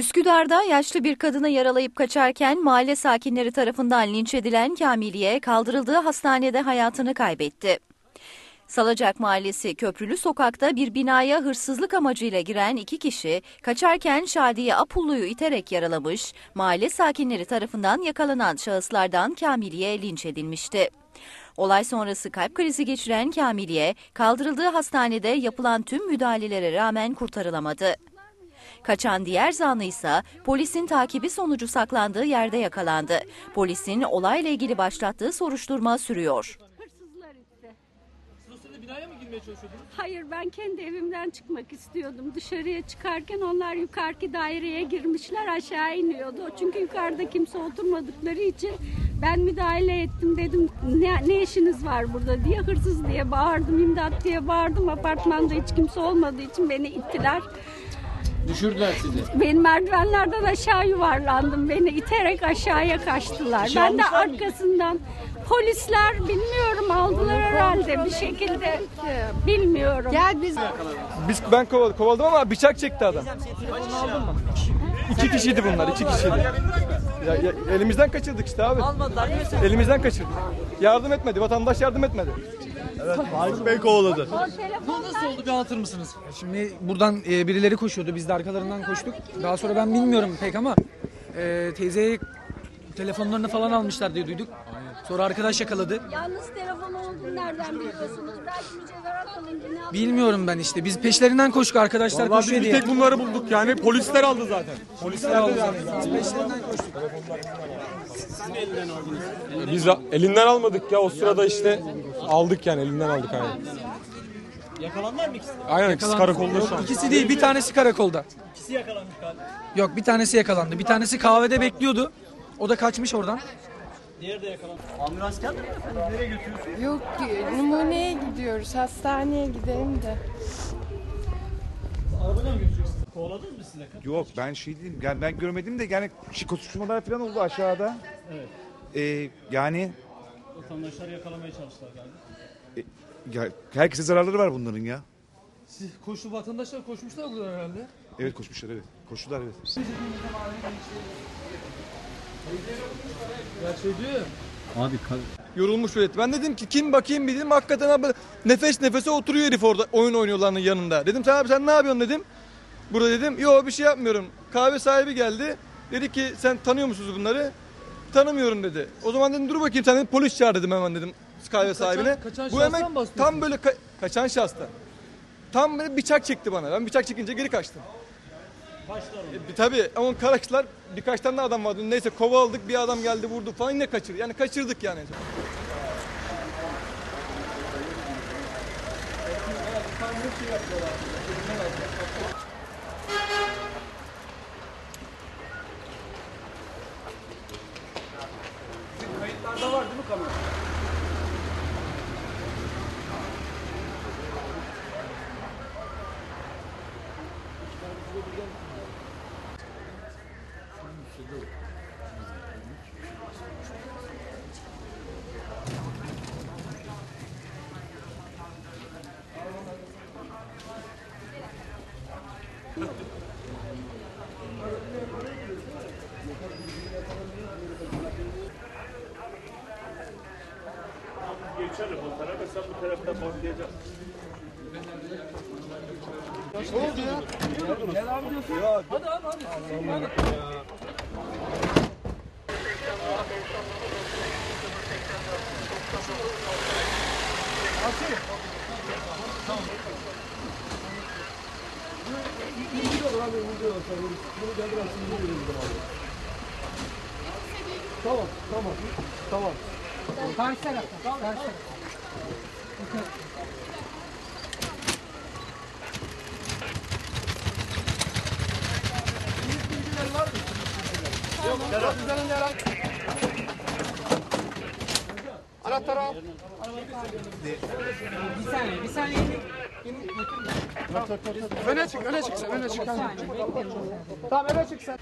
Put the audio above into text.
Üsküdar'da yaşlı bir kadını yaralayıp kaçarken mahalle sakinleri tarafından linç edilen Kamiliye kaldırıldığı hastanede hayatını kaybetti. Salacak Mahallesi Köprülü Sokak'ta bir binaya hırsızlık amacıyla giren iki kişi kaçarken Şadiye Apullu'yu iterek yaralamış, mahalle sakinleri tarafından yakalanan şahıslardan Kamiliye linç edilmişti. Olay sonrası kalp krizi geçiren Kamiliye kaldırıldığı hastanede yapılan tüm müdahalelere rağmen kurtarılamadı. Kaçan diğer zanlı ise polisin takibi sonucu saklandığı yerde yakalandı. Polisin olayla ilgili başlattığı soruşturma sürüyor. Binaya mı girmeye çalışıyordunuz? Hayır ben kendi evimden çıkmak istiyordum. Dışarıya çıkarken onlar yukarıki daireye girmişler aşağı iniyordu. Çünkü yukarıda kimse oturmadıkları için ben müdahale ettim dedim ne, ne işiniz var burada diye hırsız diye bağırdım imdat diye bağırdım. Apartmanda hiç kimse olmadığı için beni ittiler. Düşürdüler sizi. Ben merdivenlerden aşağı yuvarlandım. Beni iterek aşağıya kaçtılar. şey ben de almışlar mı? arkasından polisler bilmiyorum aldılar herhalde bir şekilde. Bilmiyorum. Gel biz Biz ben kovaladım, kovaladım ama bıçak çekti adam. İki kişiydi bunlar, iki kişiydi. Ya, ya, elimizden kaçırdık işte abi. Elimizden kaçırdık. Yardım etmedi, vatandaş yardım etmedi. Aykut Bey kovaladı. Bu nasıl oldu bir anlatır mısınız? Şimdi buradan e, birileri koşuyordu. Biz de arkalarından koştuk. Daha sonra ben bilmiyorum pek ama e, teyzeye telefonlarını falan almışlar diye duyduk. Sonra arkadaş yakaladı. Yalnız telefon olduğunu nereden biliyorsunuz? Belki mücevherat alınca ne? Bilmiyorum ben işte. Biz peşlerinden koştuk. Arkadaşlar Vallahi biz koşuyor bir diye. tek bunları bulduk yani. Polisler aldı zaten. Polisler aldı yani. Peşlerinden koştuk. Biz elinden almadık ya o sırada işte aldık yani elinden aldık aynen. Yakalandılar mı ikisi? Aynen ikisi karakolda şu an. İkisi değil. Bir tanesi karakolda. İkisi yakalanmış galiba. Yok bir tanesi yakalandı. Bir tanesi kahvede bekliyordu. O da kaçmış oradan. Diğeri de yakalanmış. Ambulans geldi mi efendim? Nereye götürüyorsunuz? yok numuneye gidiyoruz. Hastaneye gidelim de. Arabadan mı götüreceksiniz? Kovaladınız mı siz de? Yok ben şey değilim. Yani ben görmedim de yani koşuşturmalar falan oldu aşağıda. Evet. Ee, yani Vatandaşları yakalamaya çalıştılar galiba. ya, herkese zararları var bunların ya. Siz koştu vatandaşlar koşmuşlar burada herhalde. Evet koşmuşlar evet. Koştular evet. Abi Yorulmuş vaziyette. Ben dedim ki kim bakayım bir dedim. Hakikaten abi nefes nefese oturuyor herif orada oyun oynuyorlarının yanında. Dedim sen abi sen ne yapıyorsun dedim. Burada dedim yok bir şey yapmıyorum. Kahve sahibi geldi. Dedi ki sen tanıyor musunuz bunları? Tanımıyorum dedi. O zaman dedim dur bakayım sen dedim, polis çağır dedim hemen dedim kahve sahibine. kaçan Bu şahıstan hemen bahsediyorsun. tam böyle ka- kaçan şahstan. Tam böyle bıçak çekti bana. Ben bıçak çekince geri kaçtım. E, tabii ama kaçtılar birkaç tane adam vardı. Neyse kovaladık bir adam geldi vurdu falan yine kaçırdı. Yani kaçırdık yani. Geçerim o tarafa, sen bu tarafta başlayacaksın. Ne oldu ya? Gel abi diyorsun. Hadi abi hadi. hadi. Buranın ince olsa bunu da biraz ince verelim abi. Tamam, tamam, tamam. Karşı tarafta, karşı tarafta. Var mı? Yok, Serhat üzerinde herhangi Anahtarı al. Bir saniye, bir saniye. Benim götürme. Öne çık, öne çık sen, öne çık. Tamam öne çık sen.